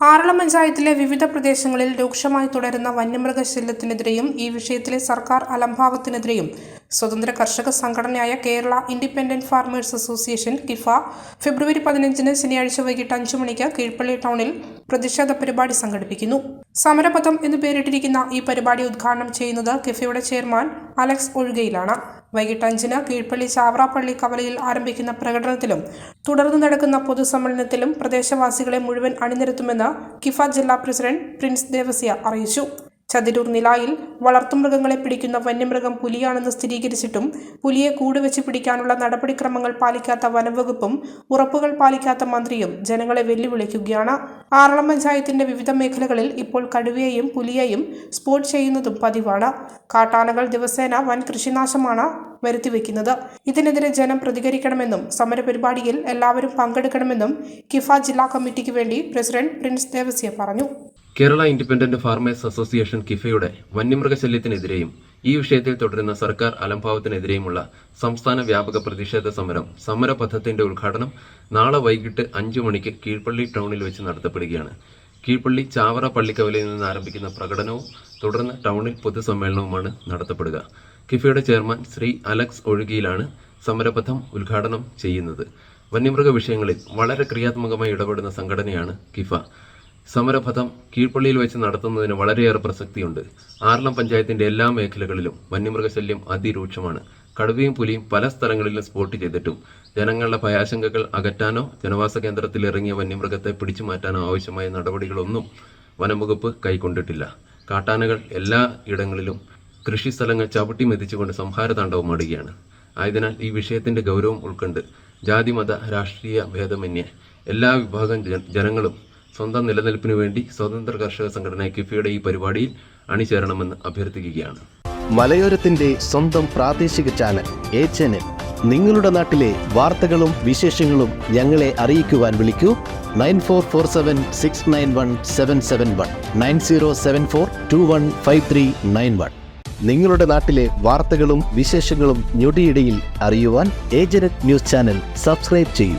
ആറളം പഞ്ചായത്തിലെ വിവിധ പ്രദേശങ്ങളിൽ രൂക്ഷമായി തുടരുന്ന വന്യമൃഗശല്യത്തിനെതിരെയും ഈ വിഷയത്തിലെ സർക്കാർ അലംഭാവത്തിനെതിരെയും സ്വതന്ത്ര കർഷക സംഘടനയായ Kerala independent farmers association Kifa ഫെബ്രുവരി പതിനഞ്ചിന് ശനിയാഴ്ച വൈകിട്ട് അഞ്ചു മണിക്ക് കീഴ്പ്പള്ളി ടൗണിൽ പ്രതിഷേധ പരിപാടി സംഘടിപ്പിക്കുന്നു. സമരപഥം എന്ന് പേരിട്ടിരിക്കുന്ന ഈ പരിപാടി ഉദ്ഘാടനം ചെയ്യുന്നത് കിഫയുടെ ചെയർമാൻ അലക്സ് ഒഴുകയിലാണ്. വൈകിട്ട് അഞ്ചിന് കീഴ്പള്ളി ചാവറാപ്പള്ളി കവലയിൽ ആരംഭിക്കുന്ന പ്രകടനത്തിലും തുടർന്ന് നടക്കുന്ന പൊതുസമ്മേളനത്തിലും പ്രദേശവാസികളെ മുഴുവൻ അണിനിരത്തുമെന്ന് കിഫ ജില്ലാ പ്രസിഡന്റ് പ്രിൻസ് ദേവസ്യ അറിയിച്ചു ചതിരൂർ നിലായിൽ വളർത്തുമൃഗങ്ങളെ പിടിക്കുന്ന വന്യമൃഗം പുലിയാണെന്ന് സ്ഥിരീകരിച്ചിട്ടും പുലിയെ കൂടുവെച്ച് പിടിക്കാനുള്ള നടപടിക്രമങ്ങൾ പാലിക്കാത്ത വനംവകുപ്പും ഉറപ്പുകൾ പാലിക്കാത്ത മന്ത്രിയും ജനങ്ങളെ വെല്ലുവിളിക്കുകയാണ്. ആറളം പഞ്ചായത്തിന്റെ വിവിധ മേഖലകളിൽ ഇപ്പോൾ കടുവയെയും പുലിയെയും സ്പോട്ട് ചെയ്യുന്നതും പതിവാണ്. കാട്ടാനകൾ ദിവസേന വൻ കൃഷിനാശമാണ് വരുത്തിവെക്കുന്നത്. ഇതിനെതിരെ ജനം പ്രതികരിക്കണമെന്നും സമരപരിപാടിയിൽ എല്ലാവരും പങ്കെടുക്കണമെന്നും കിഫ ജില്ലാ കമ്മിറ്റിക്ക് വേണ്ടി പ്രസിഡന്റ് പ്രിൻസ് ദേവസ്യ പറഞ്ഞു. കേരള ഇൻഡിപെൻഡന്റ് ഫാർമേഴ്സ് അസോസിയേഷൻ കിഫയുടെ വന്യമൃഗശല്യത്തിനെതിരെയും ഈ വിഷയത്തിൽ തുടരുന്ന സർക്കാർ അലംഭാവത്തിനെതിരെയുമുള്ള സംസ്ഥാന വ്യാപക പ്രതിഷേധ സമരം സമരപഥത്തിന്റെ ഉദ്ഘാടനം നാളെ വൈകിട്ട് അഞ്ചു മണിക്ക് കീഴ്പള്ളി ടൗണിൽ വെച്ച് നടത്തപ്പെടുകയാണ്. കീഴ്പള്ളി ചാവറ പള്ളിക്കവലയിൽ നിന്ന് ആരംഭിക്കുന്ന പ്രകടനവും തുടർന്ന് ടൗണിൽ പൊതുസമ്മേളനവുമാണ് നടത്തപ്പെടുക. കിഫയുടെ ചെയർമാൻ ശ്രീ അലക്സ് ഒഴുകിയിലാണ് സമരപഥം ഉദ്ഘാടനം ചെയ്യുന്നത്. വന്യമൃഗ വിഷയങ്ങളിൽ വളരെ ക്രിയാത്മകമായി ഇടപെടുന്ന സംഘടനയാണ് കിഫ. സമരപഥം കീഴ്പള്ളിയിൽ വെച്ച് നടത്തുന്നതിന് വളരെയേറെ പ്രസക്തിയുണ്ട്. ആറളം പഞ്ചായത്തിന്റെ എല്ലാ മേഖലകളിലും വന്യമൃഗശല്യം അതിരൂക്ഷമാണ്. കടുവയും പുലിയും പല സ്ഥലങ്ങളിലും സ്പോട്ട് ചെയ്തിട്ടും. ജനങ്ങളുടെ ഭയാശങ്കകൾ അകറ്റാനോ ജനവാസ കേന്ദ്രത്തിൽ ഇറങ്ങിയ വന്യമൃഗത്തെ പിടിച്ചു മാറ്റാനോ ആവശ്യമായ നടപടികളൊന്നും വനംവകുപ്പ് കൈക്കൊണ്ടിട്ടില്ല. കാട്ടാനകൾ എല്ലാ ഇടങ്ങളിലും കൃഷി സ്ഥലങ്ങൾ ചവിട്ടി മെതിച്ചുകൊണ്ട് സംഹാരതാണ്ഡവമാടുകയാണ് ആയതിനാൽ ഈ വിഷയത്തിന്റെ ഗൗരവം ഉൾക്കൊണ്ട്. ജാതിമത രാഷ്ട്രീയ ഭേദമന്യേ എല്ലാ വിഭാഗം ജനങ്ങളും സ്വന്തം നിലനിൽപ്പിനു വേണ്ടി സ്വതന്ത്ര കർഷക സംഘടന കിഫിയുടെ ഈ പരിപാടിയിൽ അണിചേരണമെന്ന് അഭ്യർത്ഥിക്കുകയാണ്. മലയോരത്തിന്റെ സ്വന്തം പ്രാദേശിക ചാനൽ എ ചാനൽ നിങ്ങളുടെ നാട്ടിലെ വാർത്തകളും വിശേഷങ്ങളും ഞങ്ങളെ അറിയിക്കുവാൻ വിളിക്കൂ. Nine four four seven six nine one seven seven one. Nine zero seven four two one five three nine one. നിങ്ങളുടെ നാട്ടിലെ വാർത്തകളും വിശേഷങ്ങളും ഞൊടിയിടയിൽ അറിയുവാൻ ഏജനറ്റ് ന്യൂസ് ചാനൽ സബ്സ്ക്രൈബ് ചെയ്യൂ.